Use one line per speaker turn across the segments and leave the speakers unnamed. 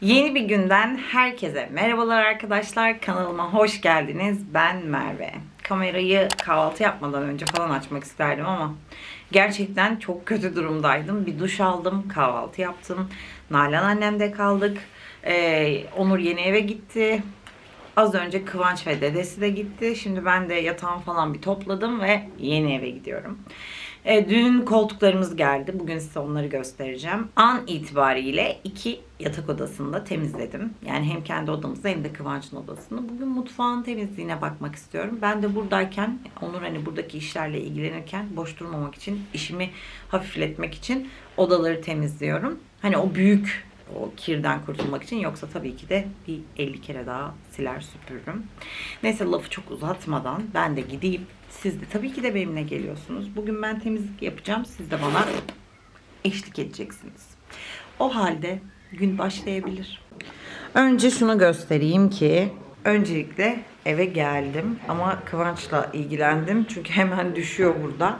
Yeni bir günden herkese merhabalar arkadaşlar. Kanalıma hoş geldiniz. Ben Merve. Kamerayı kahvaltı yapmadan önce falan açmak isterdim ama gerçekten çok kötü durumdaydım. Bir duş aldım, kahvaltı yaptım. Nalan annemde kaldık. Ee, Onur yeni eve gitti. Az önce Kıvanç ve dedesi de gitti. Şimdi ben de yatağımı falan bir topladım ve yeni eve gidiyorum. E, dün koltuklarımız geldi. Bugün size onları göstereceğim. An itibariyle iki yatak odasını da temizledim. Yani hem kendi odamızı hem de Kıvanç'ın odasını. Bugün mutfağın temizliğine bakmak istiyorum. Ben de buradayken, Onur hani buradaki işlerle ilgilenirken boş durmamak için, işimi hafifletmek için odaları temizliyorum. Hani o büyük o kirden kurtulmak için yoksa tabii ki de bir 50 kere daha siler süpürürüm. Neyse lafı çok uzatmadan ben de gideyim. Siz de tabii ki de benimle geliyorsunuz. Bugün ben temizlik yapacağım. Siz de bana eşlik edeceksiniz. O halde gün başlayabilir. Önce şunu göstereyim ki öncelikle eve geldim ama Kıvanç'la ilgilendim. Çünkü hemen düşüyor burada.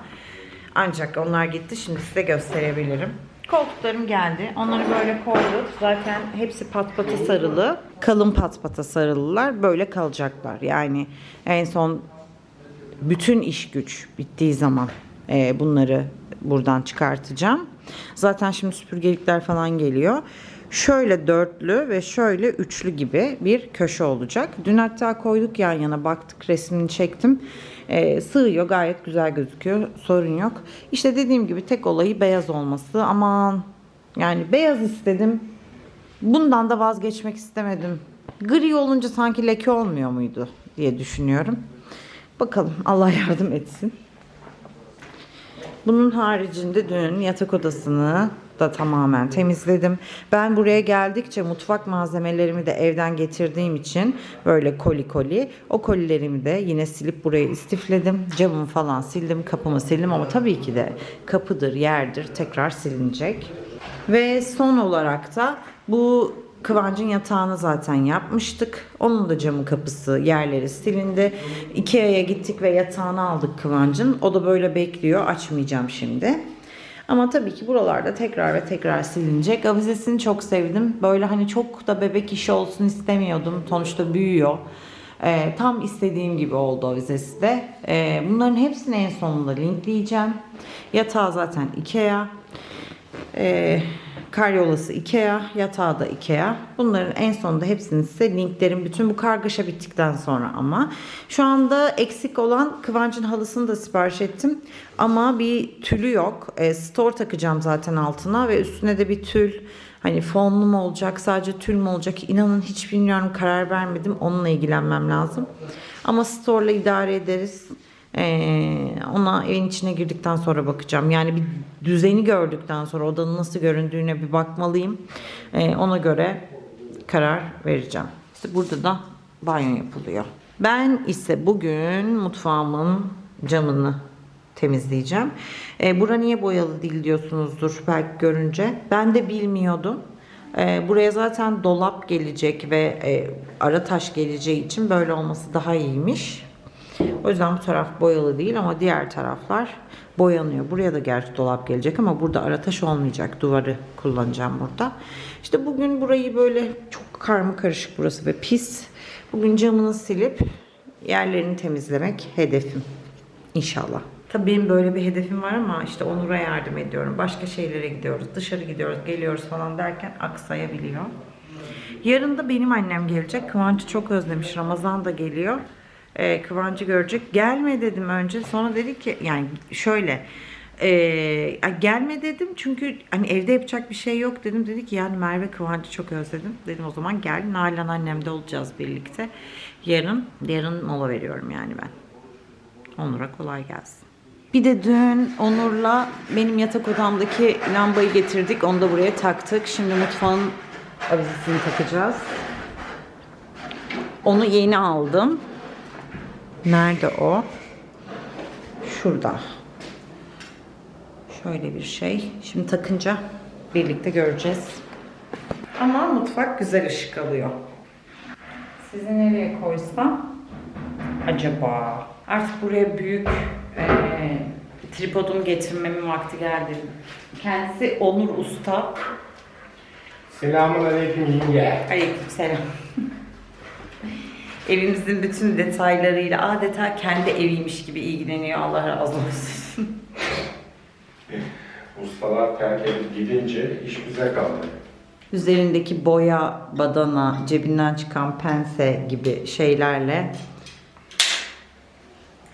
Ancak onlar gitti. Şimdi size gösterebilirim. Koltuklarım geldi. Onları böyle koyduk. Zaten hepsi pat pata sarılı. Kalın pat pata sarılılar. Böyle kalacaklar. Yani en son bütün iş güç bittiği zaman e, bunları buradan çıkartacağım. Zaten şimdi süpürgelikler falan geliyor. Şöyle dörtlü ve şöyle üçlü gibi bir köşe olacak. Dün hatta koyduk yan yana baktık resmini çektim. E, sığıyor gayet güzel gözüküyor sorun yok. İşte dediğim gibi tek olayı beyaz olması. Aman yani beyaz istedim. Bundan da vazgeçmek istemedim. Gri olunca sanki leke olmuyor muydu diye düşünüyorum. Bakalım Allah yardım etsin. Bunun haricinde dün yatak odasını da tamamen temizledim. Ben buraya geldikçe mutfak malzemelerimi de evden getirdiğim için böyle koli koli. O kolilerimi de yine silip buraya istifledim. Camımı falan sildim, kapımı sildim ama tabii ki de kapıdır, yerdir tekrar silinecek. Ve son olarak da bu Kıvancın yatağını zaten yapmıştık. Onun da camı kapısı yerleri silindi. Ikea'ya gittik ve yatağını aldık Kıvancın. O da böyle bekliyor. Açmayacağım şimdi. Ama tabii ki buralarda tekrar ve tekrar silinecek. Avizesini çok sevdim. Böyle hani çok da bebek işi olsun istemiyordum. Sonuçta büyüyor. Ee, tam istediğim gibi oldu avizesi de. Ee, bunların hepsini en sonunda linkleyeceğim. Yatağı zaten Ikea. Ee, karyolası Ikea, yatağı da Ikea. Bunların en sonunda hepsini size linklerim. Bütün bu kargaşa bittikten sonra ama. Şu anda eksik olan Kıvancın halısını da sipariş ettim. Ama bir tülü yok. E, store takacağım zaten altına ve üstüne de bir tül. Hani fonlu mu olacak, sadece tül mü olacak? İnanın hiç bilmiyorum, karar vermedim. Onunla ilgilenmem lazım. Ama store'la idare ederiz. Ee, ona evin içine girdikten sonra bakacağım. Yani bir düzeni gördükten sonra odanın nasıl göründüğüne bir bakmalıyım. Ee, ona göre karar vereceğim. İşte burada da banyo yapılıyor. Ben ise bugün mutfağımın camını temizleyeceğim. Ee, bura niye boyalı değil diyorsunuzdur belki görünce. Ben de bilmiyordum. Ee, buraya zaten dolap gelecek ve e, ara taş geleceği için böyle olması daha iyiymiş. O yüzden bu taraf boyalı değil ama diğer taraflar boyanıyor. Buraya da gerçi dolap gelecek ama burada ara taş olmayacak. Duvarı kullanacağım burada. İşte bugün burayı böyle çok karma karışık burası ve pis. Bugün camını silip yerlerini temizlemek hedefim. İnşallah. Tabii benim böyle bir hedefim var ama işte Onur'a yardım ediyorum. Başka şeylere gidiyoruz. Dışarı gidiyoruz, geliyoruz falan derken aksayabiliyor. Yarın da benim annem gelecek. Kıvanç'ı çok özlemiş. Ramazan da geliyor e, Kıvancı görecek. Gelme dedim önce. Sonra dedi ki yani şöyle e, gelme dedim çünkü hani evde yapacak bir şey yok dedim. Dedi ki yani Merve Kıvancı çok özledim. Dedim o zaman gel. Nalan annemde olacağız birlikte. Yarın, yarın mola veriyorum yani ben. Onur'a kolay gelsin. Bir de dün Onur'la benim yatak odamdaki lambayı getirdik. Onu da buraya taktık. Şimdi mutfağın avizesini takacağız. Onu yeni aldım. Nerede o? Şurada. Şöyle bir şey. Şimdi takınca birlikte göreceğiz. Ama mutfak güzel ışık alıyor. Sizi nereye koysam? Acaba? Artık buraya büyük e, tripodumu getirmemin vakti geldi. Kendisi Onur Usta.
Selamun aleyküm yenge.
Aleykümselam. Evimizin bütün detaylarıyla adeta kendi eviymiş gibi ilgileniyor. Allah razı olsun.
Ustalar terk edip gidince iş bize kaldı.
Üzerindeki boya, badana, cebinden çıkan pense gibi şeylerle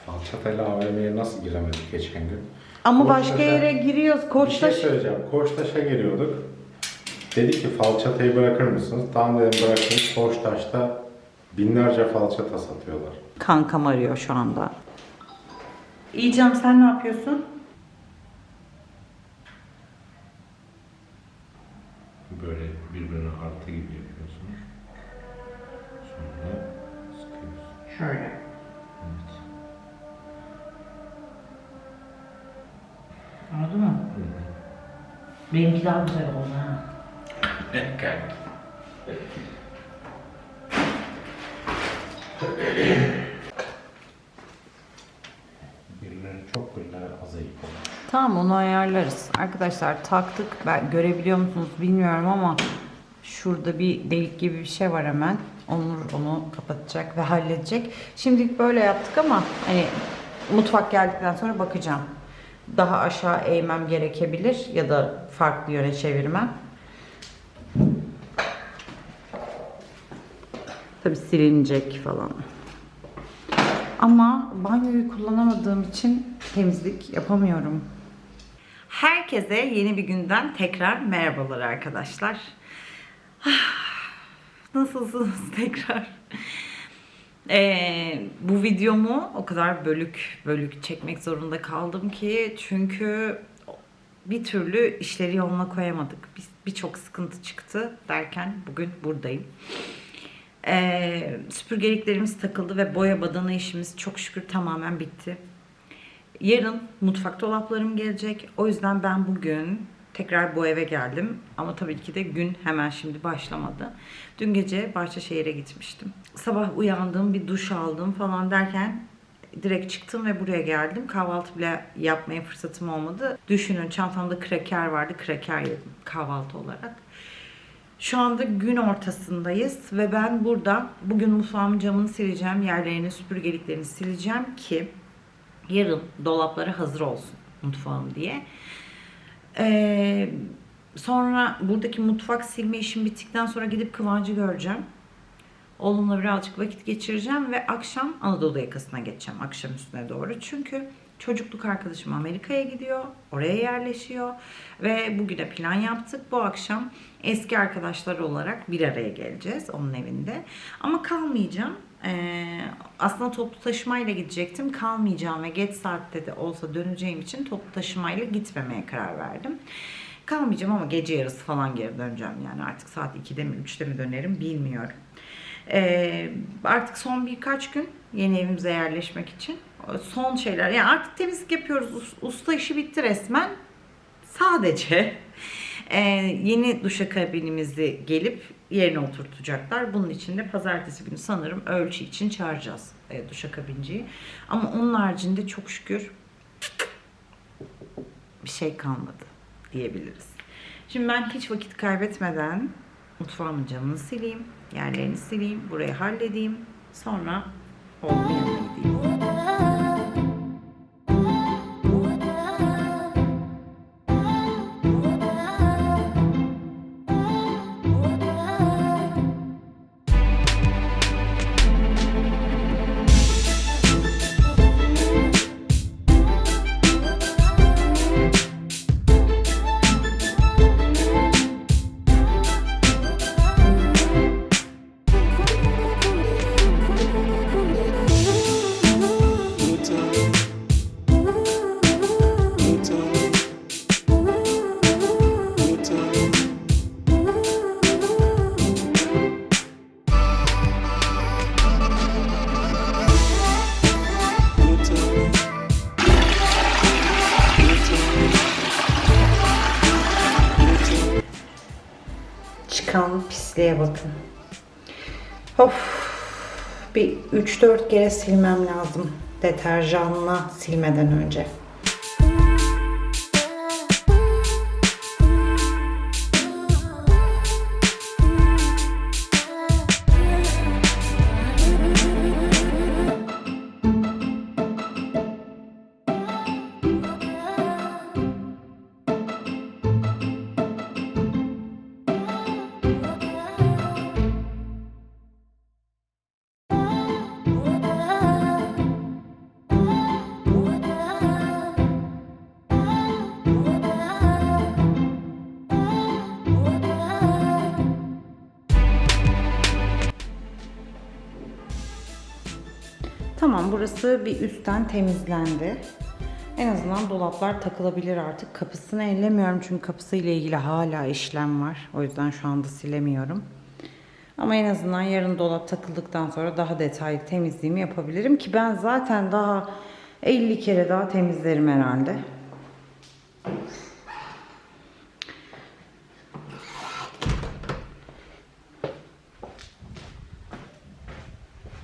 Falçatayla AVM'ye nasıl giremedik geçen gün?
ama başka
Koçtaş'a-
yere giriyoruz.
Bir şey söyleyeceğim. Koçtaş'a giriyorduk. Dedi ki falçatayı bırakır mısınız? Tamam dedim bırakın. Koçtaş'ta binlerce falçata satıyorlar.
kankam arıyor şu anda. İyicem sen ne yapıyorsun?
Böyle birbirine artı gibi yapıyorsunuz. Sonra sıkıyorsun.
Şöyle.
Evet.
Anladın mı? Benimki daha güzel oldu ha.
Gel.
Tamam onu ayarlarız. Arkadaşlar taktık. Ben görebiliyor musunuz bilmiyorum ama şurada bir delik gibi bir şey var hemen. Onur onu kapatacak ve halledecek. Şimdilik böyle yaptık ama hani mutfak geldikten sonra bakacağım. Daha aşağı eğmem gerekebilir ya da farklı yöne çevirmem. Tabii silinecek falan. Ama banyoyu kullanamadığım için temizlik yapamıyorum. Herkese yeni bir günden tekrar merhabalar arkadaşlar. Nasılsınız tekrar? Ee, bu videomu o kadar bölük bölük çekmek zorunda kaldım ki çünkü bir türlü işleri yoluna koyamadık. Birçok sıkıntı çıktı derken bugün buradayım. Ee, süpürgeliklerimiz takıldı ve boya badana işimiz çok şükür tamamen bitti. Yarın mutfak dolaplarım gelecek. O yüzden ben bugün tekrar bu eve geldim. Ama tabii ki de gün hemen şimdi başlamadı. Dün gece Bahçeşehir'e gitmiştim. Sabah uyandım, bir duş aldım falan derken direkt çıktım ve buraya geldim. Kahvaltı bile yapmaya fırsatım olmadı. Düşünün çantamda kraker vardı. Kraker yedim kahvaltı olarak. Şu anda gün ortasındayız ve ben burada bugün mutfağımın camını sileceğim, yerlerini, süpürgeliklerini sileceğim ki yarın dolapları hazır olsun mutfağım diye. Ee, sonra buradaki mutfak silme işim bittikten sonra gidip Kıvancı göreceğim. Oğlumla birazcık vakit geçireceğim ve akşam Anadolu yakasına geçeceğim akşam üstüne doğru. Çünkü çocukluk arkadaşım Amerika'ya gidiyor, oraya yerleşiyor ve bugüne plan yaptık. Bu akşam eski arkadaşlar olarak bir araya geleceğiz onun evinde. Ama kalmayacağım. Ee, aslında toplu taşımayla gidecektim. Kalmayacağım ve geç saatte de olsa döneceğim için toplu taşımayla gitmemeye karar verdim. Kalmayacağım ama gece yarısı falan geri döneceğim yani artık saat 2'de mi 3'te mi dönerim bilmiyorum. Ee, artık son birkaç gün yeni evimize yerleşmek için son şeyler yani artık temizlik yapıyoruz Us- usta işi bitti resmen sadece e, yeni duşakabinimizi gelip yerine oturtacaklar. Bunun için de pazartesi günü sanırım ölçü için çağıracağız e, duşakabinciyi. Ama onun haricinde çok şükür bir şey kalmadı diyebiliriz. Şimdi ben hiç vakit kaybetmeden mutfağımın camını sileyim, yerlerini sileyim, burayı halledeyim. Sonra oğlumun yanına gideyim. 3-4 kere silmem lazım. Deterjanla silmeden önce. Burası bir üstten temizlendi. En azından dolaplar takılabilir artık. Kapısını ellemiyorum çünkü kapısıyla ilgili hala işlem var. O yüzden şu anda silemiyorum. Ama en azından yarın dolap takıldıktan sonra daha detaylı temizliğimi yapabilirim ki ben zaten daha 50 kere daha temizlerim herhalde.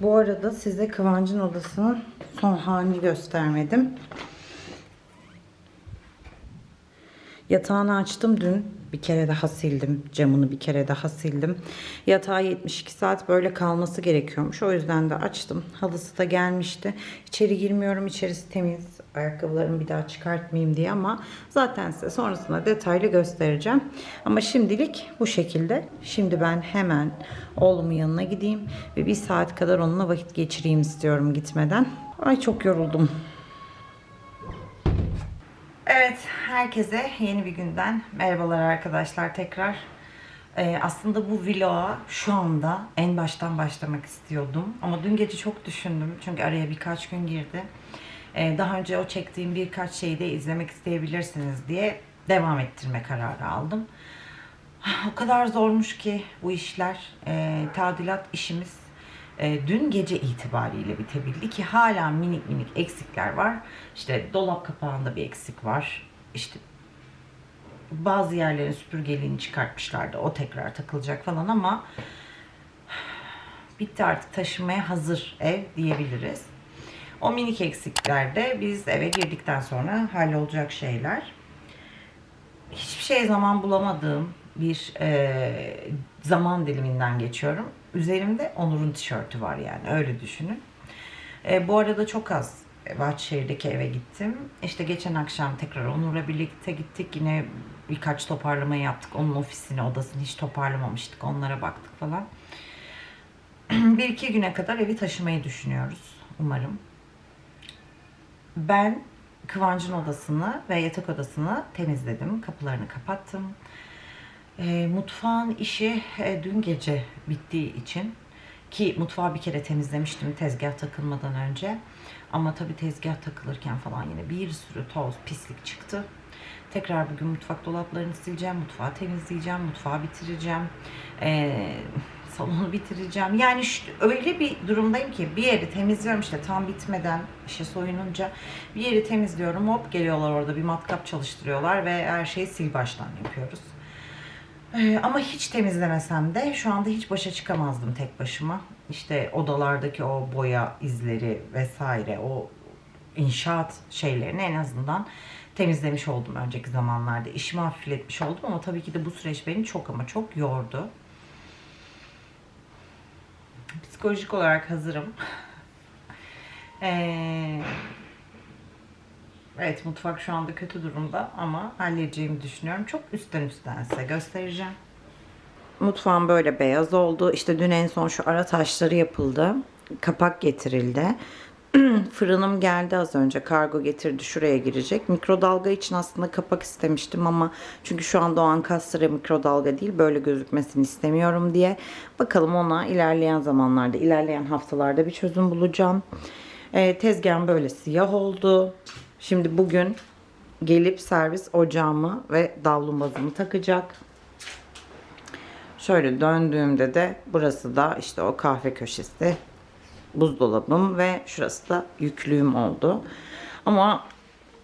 Bu arada size Kıvancın odasının son halini göstermedim. Yatağını açtım dün. Bir kere daha sildim. Camını bir kere daha sildim. Yatağı 72 saat böyle kalması gerekiyormuş. O yüzden de açtım. Halısı da gelmişti. İçeri girmiyorum. İçerisi temiz. Ayakkabılarımı bir daha çıkartmayayım diye ama zaten size sonrasında detaylı göstereceğim. Ama şimdilik bu şekilde. Şimdi ben hemen oğlumun yanına gideyim ve bir saat kadar onunla vakit geçireyim istiyorum gitmeden. Ay çok yoruldum. Evet, herkese yeni bir günden merhabalar arkadaşlar tekrar. Ee, aslında bu vloga şu anda en baştan başlamak istiyordum. Ama dün gece çok düşündüm çünkü araya birkaç gün girdi. Ee, daha önce o çektiğim birkaç şeyi de izlemek isteyebilirsiniz diye devam ettirme kararı aldım. O kadar zormuş ki bu işler. Ee, tadilat işimiz e, dün gece itibariyle bitebildi ki hala minik minik eksikler var. İşte dolap kapağında bir eksik var. İşte bazı yerlerin süpürgeliğini çıkartmışlardı. O tekrar takılacak falan ama bitti artık taşımaya hazır ev diyebiliriz. O minik eksiklerde biz eve girdikten sonra hallolacak şeyler. Hiçbir şey zaman bulamadığım bir e, zaman diliminden geçiyorum. Üzerimde Onur'un tişörtü var yani öyle düşünün. E, bu arada çok az Bahçeşehir'deki eve gittim. İşte geçen akşam tekrar Onur'la birlikte gittik. Yine birkaç toparlama yaptık. Onun ofisini, odasını hiç toparlamamıştık. Onlara baktık falan. bir iki güne kadar evi taşımayı düşünüyoruz. Umarım. Ben Kıvancın odasını ve yatak odasını temizledim. Kapılarını kapattım. E, mutfağın işi e, dün gece bittiği için ki mutfağı bir kere temizlemiştim tezgah takılmadan önce. Ama tabii tezgah takılırken falan yine bir sürü toz, pislik çıktı. Tekrar bugün mutfak dolaplarını sileceğim, mutfağı temizleyeceğim, mutfağı bitireceğim, ee, salonu bitireceğim. Yani şu- öyle bir durumdayım ki bir yeri temizliyorum işte tam bitmeden işe soyununca bir yeri temizliyorum hop geliyorlar orada bir matkap çalıştırıyorlar ve her şeyi sil baştan yapıyoruz. Ee, ama hiç temizlemesem de şu anda hiç başa çıkamazdım tek başıma. İşte odalardaki o boya izleri vesaire o inşaat şeylerini en azından temizlemiş oldum önceki zamanlarda. İşimi hafifletmiş oldum ama tabii ki de bu süreç beni çok ama çok yordu. Psikolojik olarak hazırım. Ee, Evet mutfak şu anda kötü durumda ama halledeceğimi düşünüyorum. Çok üstten üstten size göstereceğim. Mutfağım böyle beyaz oldu. İşte dün en son şu ara taşları yapıldı. Kapak getirildi. Fırınım geldi az önce. Kargo getirdi. Şuraya girecek. Mikrodalga için aslında kapak istemiştim ama çünkü şu anda o Ankastre mikrodalga değil. Böyle gözükmesini istemiyorum diye. Bakalım ona ilerleyen zamanlarda, ilerleyen haftalarda bir çözüm bulacağım. Ee, tezgahım böyle siyah oldu. Şimdi bugün gelip servis ocağımı ve davlumbazımı takacak. Şöyle döndüğümde de burası da işte o kahve köşesi, buzdolabım ve şurası da yüklüğüm oldu. Ama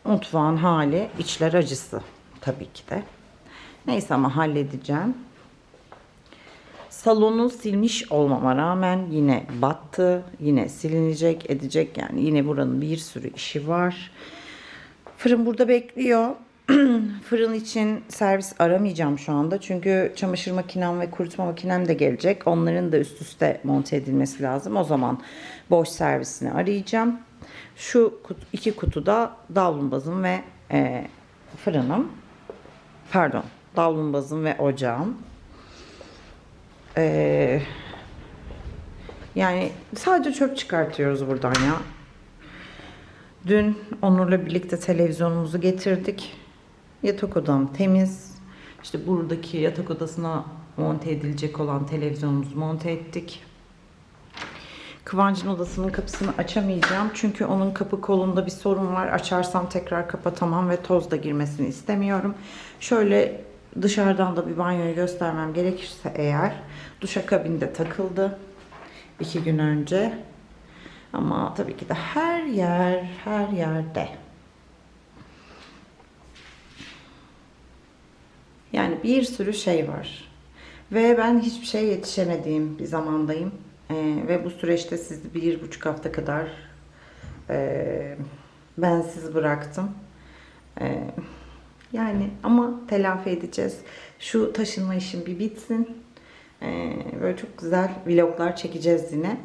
mutfağın hali içler acısı tabii ki de. Neyse ama halledeceğim. Salonu silmiş olmama rağmen yine battı. Yine silinecek, edecek yani. Yine buranın bir sürü işi var. Fırın burada bekliyor. Fırın için servis aramayacağım şu anda. Çünkü çamaşır makinem ve kurutma makinem de gelecek. Onların da üst üste monte edilmesi lazım. O zaman boş servisini arayacağım. Şu iki kutuda davlumbazım ve e, fırınım. Pardon, davlumbazım ve ocağım. Ee, yani sadece çöp çıkartıyoruz buradan ya. Dün Onur'la birlikte televizyonumuzu getirdik. Yatak odam temiz. İşte buradaki yatak odasına monte edilecek olan televizyonumuzu monte ettik. Kıvancın odasının kapısını açamayacağım. Çünkü onun kapı kolunda bir sorun var. Açarsam tekrar kapatamam ve toz da girmesini istemiyorum. Şöyle dışarıdan da bir banyoyu göstermem gerekirse eğer duşakabinde takıldı. iki gün önce. Ama tabii ki de her yer, her yerde. Yani bir sürü şey var. Ve ben hiçbir şey yetişemediğim bir zamandayım. Ee, ve bu süreçte sizi bir buçuk hafta kadar e, bensiz bıraktım. Ee, yani ama telafi edeceğiz. Şu taşınma işim bir bitsin. Ee, böyle çok güzel vloglar çekeceğiz yine.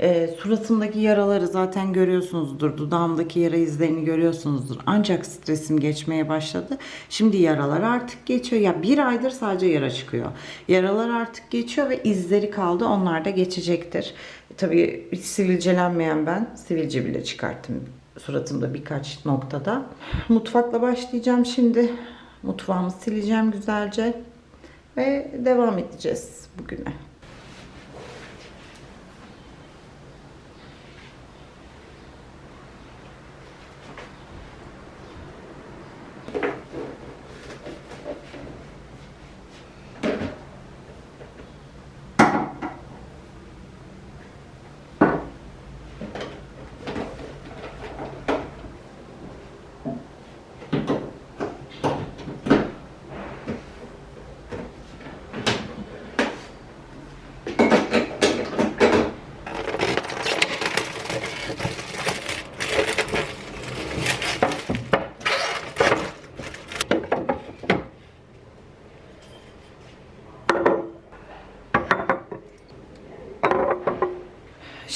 Ee, suratımdaki yaraları zaten görüyorsunuzdur. Dudağımdaki yara izlerini görüyorsunuzdur. Ancak stresim geçmeye başladı. Şimdi yaralar artık geçiyor. Ya bir aydır sadece yara çıkıyor. Yaralar artık geçiyor ve izleri kaldı. Onlar da geçecektir. Tabii hiç sivilcelenmeyen ben sivilce bile çıkarttım suratımda birkaç noktada. Mutfakla başlayacağım şimdi. Mutfağımı sileceğim güzelce. Ve devam edeceğiz bugüne.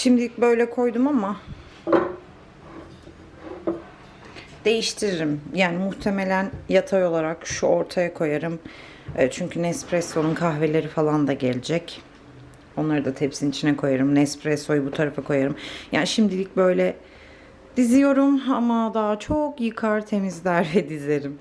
Şimdilik böyle koydum ama değiştiririm. Yani muhtemelen yatay olarak şu ortaya koyarım. E, Çünkü Nespresso'nun kahveleri falan da gelecek. Onları da tepsinin içine koyarım. Nespresso'yu bu tarafa koyarım. Yani şimdilik böyle diziyorum ama daha çok yıkar, temizler ve dizerim.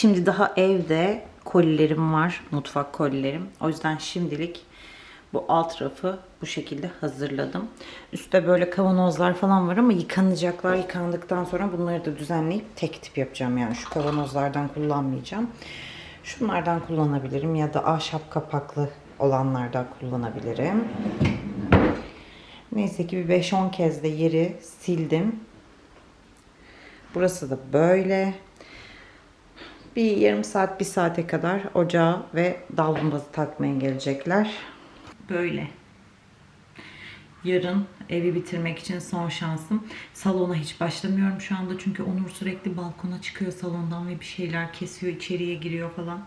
Şimdi daha evde kolilerim var. Mutfak kolilerim. O yüzden şimdilik bu alt rafı bu şekilde hazırladım. Üstte böyle kavanozlar falan var ama yıkanacaklar. Yıkandıktan sonra bunları da düzenleyip tek tip yapacağım. Yani şu kavanozlardan kullanmayacağım. Şunlardan kullanabilirim ya da ahşap kapaklı olanlardan kullanabilirim. Neyse ki bir 5-10 kez de yeri sildim. Burası da böyle. Bir yarım saat, bir saate kadar ocağı ve davlumbazı takmaya gelecekler. Böyle. Yarın evi bitirmek için son şansım. Salona hiç başlamıyorum şu anda çünkü Onur sürekli balkona çıkıyor salondan ve bir şeyler kesiyor, içeriye giriyor falan.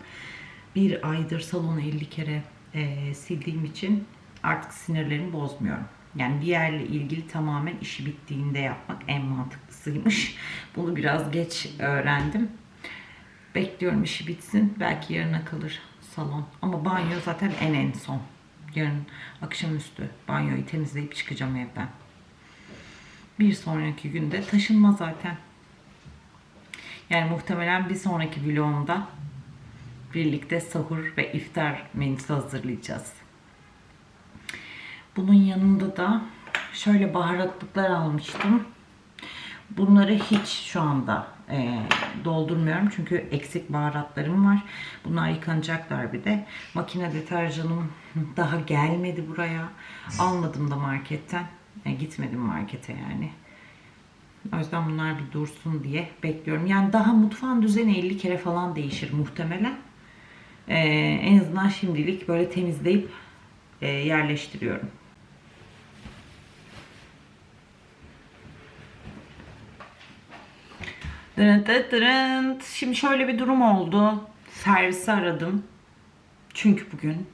Bir aydır salonu 50 kere eee, sildiğim için artık sinirlerimi bozmuyorum. Yani bir yerle ilgili tamamen işi bittiğinde yapmak en mantıklısıymış. Bunu biraz geç öğrendim. Bekliyorum işi bitsin. Belki yarına kalır salon. Ama banyo zaten en en son. Yarın akşamüstü banyoyu temizleyip çıkacağım evden. Bir sonraki günde taşınma zaten. Yani muhtemelen bir sonraki vlogumda birlikte sahur ve iftar menüsü hazırlayacağız. Bunun yanında da şöyle baharatlıklar almıştım. Bunları hiç şu anda e, doldurmuyorum çünkü eksik baharatlarım var. Bunlar yıkanacaklar bir de. Makine deterjanım daha gelmedi buraya. Almadım da marketten. E, gitmedim markete yani. O yüzden bunlar bir dursun diye bekliyorum. Yani daha mutfağın düzeni 50 kere falan değişir muhtemelen. E, en azından şimdilik böyle temizleyip e, yerleştiriyorum. Şimdi şöyle bir durum oldu. Servisi aradım. Çünkü bugün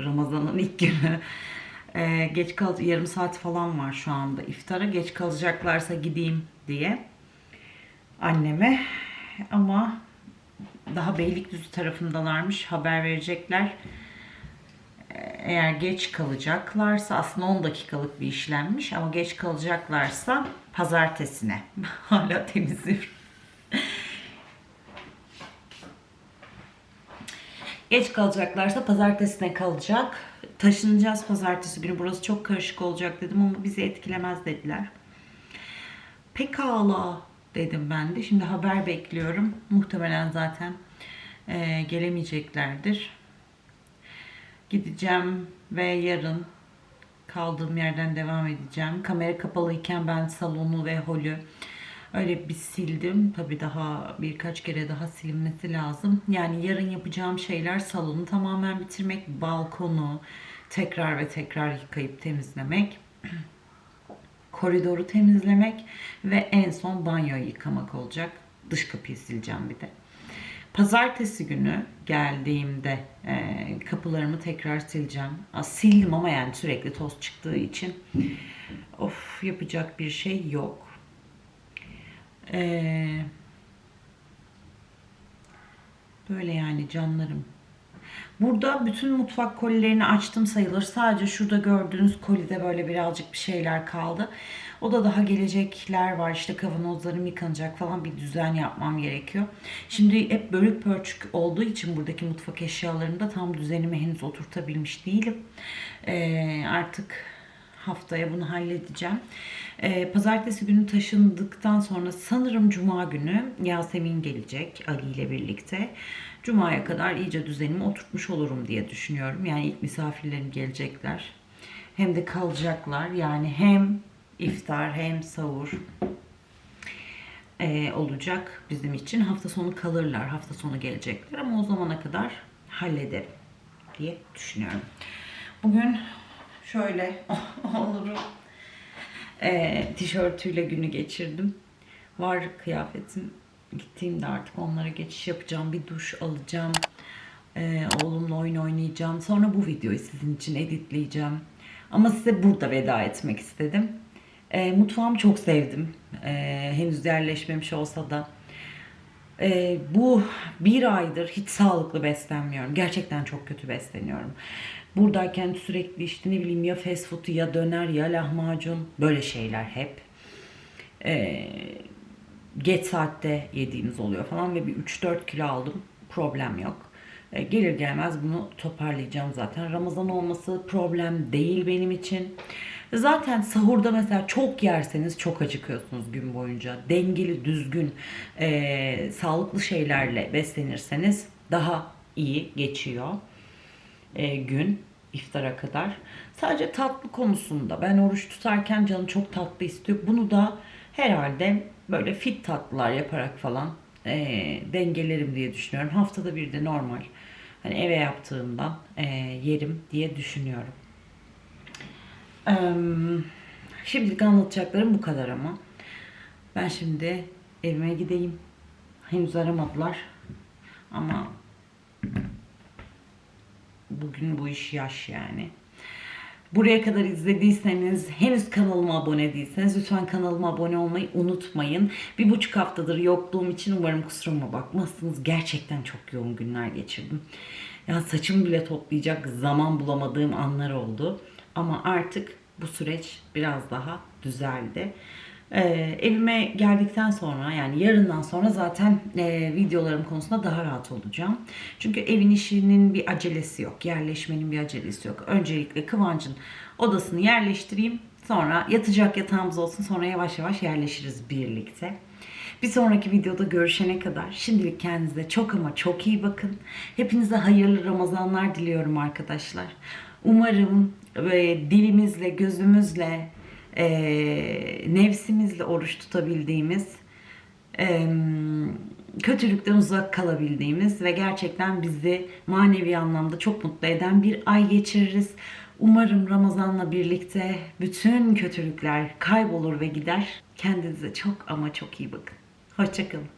Ramazan'ın ilk günü. Ee, geç kal yarım saat falan var şu anda iftara. Geç kalacaklarsa gideyim diye anneme. Ama daha Beylikdüzü tarafındalarmış. Haber verecekler. Ee, Eğer geç kalacaklarsa aslında 10 dakikalık bir işlemmiş ama geç kalacaklarsa pazartesine. Hala temizliyorum. Geç kalacaklarsa pazartesine kalacak. Taşınacağız pazartesi günü. Burası çok karışık olacak dedim ama bizi etkilemez dediler. Pekala dedim ben de. Şimdi haber bekliyorum. Muhtemelen zaten e, gelemeyeceklerdir. Gideceğim ve yarın kaldığım yerden devam edeceğim. Kamera kapalıyken ben salonu ve holü öyle bir sildim. Tabii daha birkaç kere daha silinmesi lazım. Yani yarın yapacağım şeyler salonu tamamen bitirmek, balkonu tekrar ve tekrar yıkayıp temizlemek, koridoru temizlemek ve en son banyoyu yıkamak olacak. Dış kapıyı sileceğim bir de. Pazartesi günü geldiğimde e, kapılarımı tekrar sileceğim. Az sildim ama yani sürekli toz çıktığı için of yapacak bir şey yok. Ee, böyle yani canlarım. Burada bütün mutfak kolilerini açtım sayılır. Sadece şurada gördüğünüz kolide böyle birazcık bir şeyler kaldı. O da daha gelecekler var. İşte kavanozlarım yıkanacak falan bir düzen yapmam gerekiyor. Şimdi hep bölük pörçük olduğu için buradaki mutfak eşyalarında tam düzenimi henüz oturtabilmiş değilim. Ee, artık haftaya bunu halledeceğim. Ee, pazartesi günü taşındıktan sonra sanırım cuma günü Yasemin gelecek Ali ile birlikte. Cuma'ya kadar iyice düzenimi oturtmuş olurum diye düşünüyorum. Yani ilk misafirlerim gelecekler. Hem de kalacaklar. Yani hem iftar hem sahur ee, olacak bizim için. Hafta sonu kalırlar. Hafta sonu gelecekler ama o zamana kadar hallederim diye düşünüyorum. Bugün şöyle Onur'u e, tişörtüyle günü geçirdim. Var kıyafetim. Gittiğimde artık onlara geçiş yapacağım. Bir duş alacağım. E, oğlumla oyun oynayacağım. Sonra bu videoyu sizin için editleyeceğim. Ama size burada veda etmek istedim. E, mutfağımı çok sevdim. E, henüz yerleşmemiş olsa da. E, bu bir aydır hiç sağlıklı beslenmiyorum. Gerçekten çok kötü besleniyorum. Buradayken sürekli işte ne bileyim ya fast food ya döner ya lahmacun böyle şeyler hep. E, geç saatte yediğimiz oluyor falan ve bir 3-4 kilo aldım. Problem yok. E, gelir gelmez bunu toparlayacağım zaten. Ramazan olması problem değil benim için. Zaten sahurda mesela çok yerseniz çok acıkıyorsunuz gün boyunca. Dengeli, düzgün, e, sağlıklı şeylerle beslenirseniz daha iyi geçiyor e, gün iftara kadar. Sadece tatlı konusunda ben oruç tutarken canım çok tatlı istiyor. Bunu da herhalde böyle fit tatlılar yaparak falan e, dengelerim diye düşünüyorum. Haftada bir de normal hani eve yaptığımdan e, yerim diye düşünüyorum. Eee, Şimdilik anlatacaklarım bu kadar ama. Ben şimdi evime gideyim. Henüz aramadılar. Ama bugün bu iş yaş yani. Buraya kadar izlediyseniz, henüz kanalıma abone değilseniz lütfen kanalıma abone olmayı unutmayın. Bir buçuk haftadır yokluğum için umarım kusuruma bakmazsınız. Gerçekten çok yoğun günler geçirdim. Ya saçımı bile toplayacak zaman bulamadığım anlar oldu. Ama artık bu süreç biraz daha düzeldi. Ee, evime geldikten sonra yani yarından sonra zaten e, videolarım konusunda daha rahat olacağım. Çünkü evin işinin bir acelesi yok. Yerleşmenin bir acelesi yok. Öncelikle Kıvanç'ın odasını yerleştireyim. Sonra yatacak yatağımız olsun. Sonra yavaş yavaş yerleşiriz birlikte. Bir sonraki videoda görüşene kadar şimdilik kendinize çok ama çok iyi bakın. Hepinize hayırlı Ramazanlar diliyorum arkadaşlar. Umarım e, dilimizle, gözümüzle, e, nefsimizle oruç tutabildiğimiz, e, kötülükten uzak kalabildiğimiz ve gerçekten bizi manevi anlamda çok mutlu eden bir ay geçiririz. Umarım Ramazan'la birlikte bütün kötülükler kaybolur ve gider. Kendinize çok ama çok iyi bakın. Hoşçakalın.